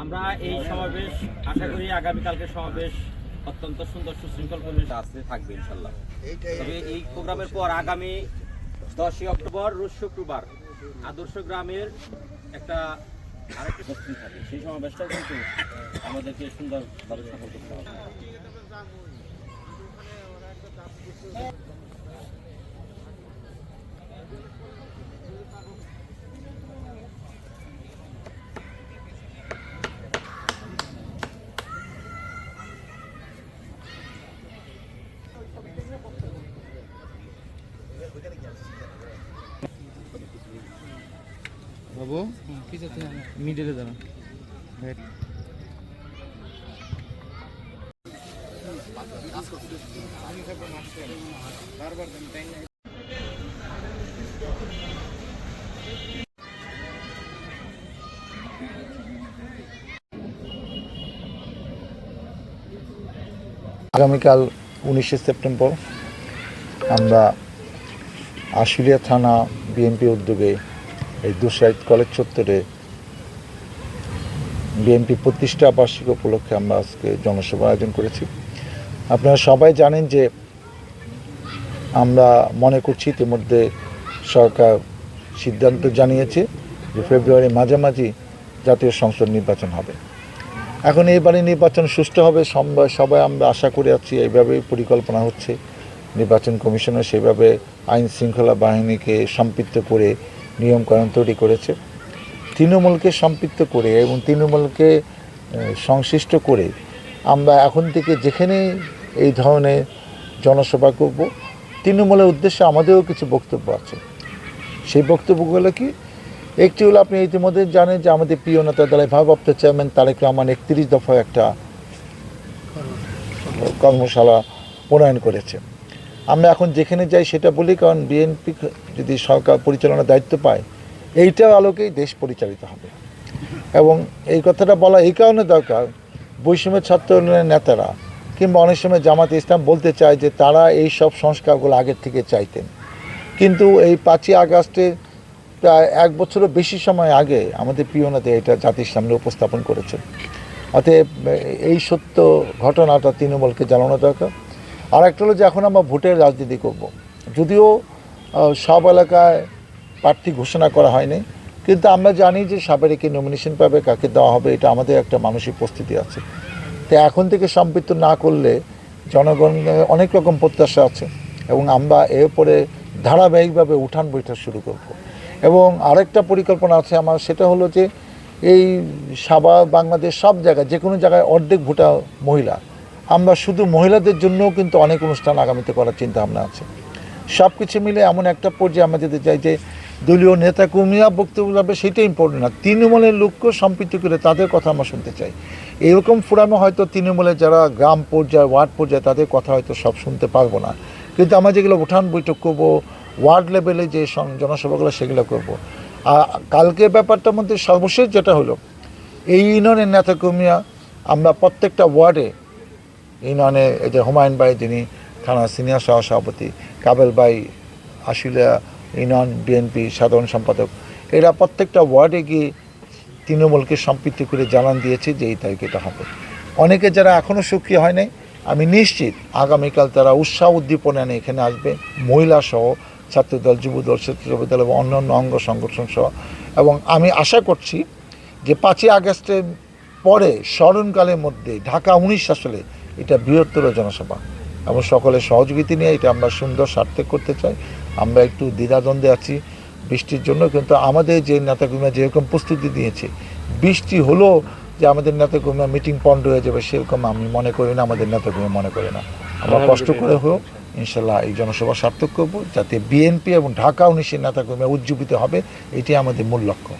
আমরা এই সমাবেশ আশা করি আগামীকালকে সমাবেশ অত্যন্ত সুন্দর সুশৃঙ্খল পরিবেশ আসতে থাকবে, ইনশাল্লাহ। তবে এই প্রোগ্রামের পর আগামী দশই অক্টোবর, রোজ শুক্রবার, আদর্শ গ্রামের একটা আরেকটা থাকে। সেই সমাবেশটাও কিন্তু আমাদেরকে সুন্দরভাবে সফল করতে হবে। বাবু? মিডিলে দাঁড়ান। আগামীকাল উনিশে সেপ্টেম্বর আমরা আশুলিয়া থানা বিএনপি উদ্যোগে এই দুসাইদ কলেজ চত্বরে বিএনপি প্রতিষ্ঠা বার্ষিক উপলক্ষে আমরা আজকে জনসভা আয়োজন করেছি। আপনারা সবাই জানেন যে আমরা মনে করছি ইতিমধ্যে সরকার সিদ্ধান্ত জানিয়েছে যে ফেব্রুয়ারি মাঝামাঝি জাতীয় সংসদ নির্বাচন হবে। এখন এবারে নির্বাচন সুষ্ঠু হবে সবাই আমরা আশা করে আছি, এইভাবেই পরিকল্পনা হচ্ছে। নির্বাচন কমিশনার সেভাবে আইন শৃঙ্খলা বাহিনীকে সম্পৃক্ত করে নিয়মকানুন তৈরি করেছে। তৃণমূলকে সম্পৃক্ত করে এবং তৃণমূলকে সংশ্লিষ্ট করে আমরা এখন থেকে যেখানে এই ধরনের জনসভা করব, তৃণমূলের উদ্দেশ্যে আমাদেরও কিছু বক্তব্য আছে। সেই বক্তব্যগুলো কি একটি হলো আপনি ইতিমধ্যে জানেন যে আমাদের প্রিয় নেতা দলের ভারপ্রাপ্ত চেয়ারম্যান তারেক রহমান একত্রিশ দফা একটা কর্মশালা প্রণয়ন করেছে। আমরা এখন যেখানে যাই সেটা বলি, কারণ বিএনপি যদি সরকার পরিচালনার দায়িত্ব পায়, এইটার আলোকেই দেশ পরিচালিত হবে। এবং এই কথাটা বলা এই কারণে দরকার, বৈষম্যের ছাত্র নেতারা কিংবা অনেক সময় জামাতে ইসলাম বলতে চায় যে তারা এই সব সংস্কারগুলো আগের থেকে চাইতেন। কিন্তু এই পাঁচই আগস্টে প্রায় এক বছরও বেশি সময় আগে আমাদের প্রিয় নেতা এটা জাতির সামনে উপস্থাপন করেছেন। অতএব, এই সত্য ঘটনাটা তৃণমূলকে জানানো দরকার। আর একটা হলো যে এখন আমরা ভোটের রাজনীতি করব। যদিও সব এলাকায় প্রার্থী ঘোষণা করা হয়নি, কিন্তু আমরা জানি যে সাবেরিকে নমিনেশন পাবে, কাকে দেওয়া হবে, এটা আমাদের একটা মানসিক প্রস্তুতি আছে। তো এখন থেকে সম্পৃক্ত না করলে জনগণ অনেক রকম প্রত্যাশা আছে এবং আমরা এর উপরে ধারাবাহিকভাবে উঠান বৈঠক শুরু করব। এবং আরেকটা পরিকল্পনা আছে আমার, সেটা হলো যে এই সাবা বাংলাদেশ সব জায়গায়, যে কোনো জায়গায় অর্ধেক ভোটা মহিলা। আমরা শুধু মহিলাদের জন্যও কিন্তু অনেক অনুষ্ঠান আগামীতে করার চিন্তা ভাবনা আছে। সব কিছু মিলে এমন একটা পর্যায়ে আমরা যেতে চাই যে দলীয় নেতা কর্মীরা বক্তব্য যাবে সেটা ইম্পর্টেন্ট না। তৃণমূলের লোককেও সম্পৃক্ত করে তাদের কথা আমরা শুনতে চাই। এরকম ফোরামে হয়তো তৃণমূলের যারা গ্রাম পর্যায়ে, ওয়ার্ড পর্যায়ে তাদের কথা হয়তো সব শুনতে পারব না। কিন্তু আমরা যেগুলো উঠান বৈঠক করব ওয়ার্ড লেভেলে যে জনসভাগুলো সেগুলো করব। আর কালকে ব্যাপারটার মধ্যে সর্বশেষ যেটা হলো, এই ইউনিয়নের নেতাকর্মীরা আমরা প্রত্যেকটা ওয়ার্ডে, ইউনিয়নে এই যে হুমায়ুন ভাই, যিনি থানা সিনিয়র সহ সভাপতি, কাবেল ভাই, আশুলিয়া ইউনিয়ন বিএনপি সাধারণ সম্পাদক, এরা প্রত্যেকটা ওয়ার্ডে গিয়ে তৃণমূলকে সম্পৃক্ত করে জানান দিয়েছে যে এই তারিখে এটা হবে। অনেকে যারা এখনও সক্রিয় হয় নাই, আমি নিশ্চিত আগামীকাল তারা উৎসাহ উদ্দীপনা এখানে আসবে। মহিলা সহ ছাত্রদল যুবদল ছাত্রদল এবং অন্যান্য অঙ্গ সংগঠন সহ। এবং আমি আশা করছি যে পাঁচই আগস্টের পরে স্মরণকালের মধ্যে ঢাকা উনিশ আসলে এটা বৃহত্তর জনসভা। এবং সকলের সহযোগিতা নিয়ে এটা আমরা সুন্দর সার্থক করতে চাই। আমরা একটু দ্বিধাদ্বন্দ্বে আছি বৃষ্টির জন্য কিন্তু আমাদের যে নেতাকর্মীরা যেরকম প্রস্তুতি দিয়েছে বৃষ্টি হলো যে আমাদের নেতাকর্মীরা মিটিং পন্ড হয়ে যাবে সেরকম আমি মনে করি না আমাদের নেতাকর্মী মনে করি না। আমরা কষ্ট করে হোক। ইনশাল্লাহ এই জনসভা সার্থক করব, যাতে বিএনপি এবং ঢাকা উনিশের নেতাকর্মী উজ্জীবিত হবে এটি আমাদের মূল লক্ষ্য।